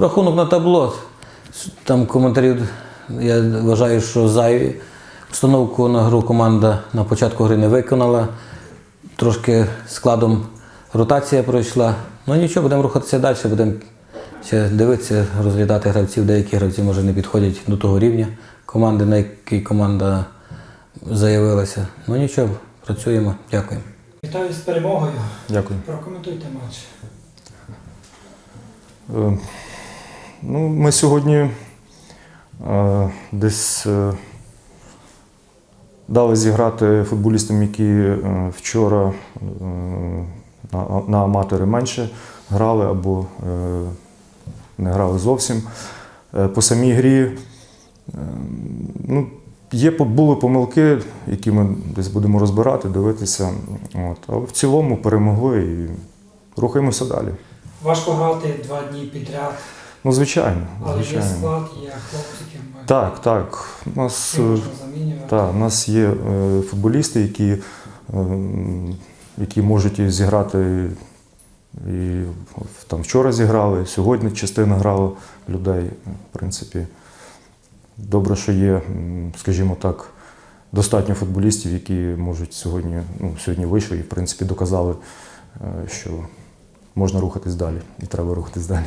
Рахунок на табло. Там коментарів, я вважаю, що зайві. Установку на гру команда на початку гри не виконала. Трошки складом ротація пройшла. Ну нічого, будемо рухатися далі, будемо ще дивитися, розглядати гравців. Деякі гравці може не підходять до того рівня команди, на який команда заявилася. Ну нічого, працюємо. Дякую. Вітаю з перемогою. Дякую. Прокоментуйте матч. Ну, ми сьогодні е, десь е, дали зіграти футболістам, які е, вчора е, на, на аматори менше грали або е, не грали зовсім. Е, По самій грі е, ну, є, були помилки, які ми десь будемо розбирати, дивитися. От. Але в цілому перемогли і рухаємося далі. Важко грати два дні підряд, Ну, звичайно. але є звичайно. склад, є хлопці, яким ви Так, так. У нас, е, так, у нас є е, футболісти, які, е, які можуть і зіграти. І там вчора зіграли, сьогодні частина грала людей. В принципі, добре, що є, скажімо так, достатньо футболістів, які можуть сьогодні, ну, сьогодні вийшли і, в принципі, доказали, що можна рухатись далі і треба рухатись далі.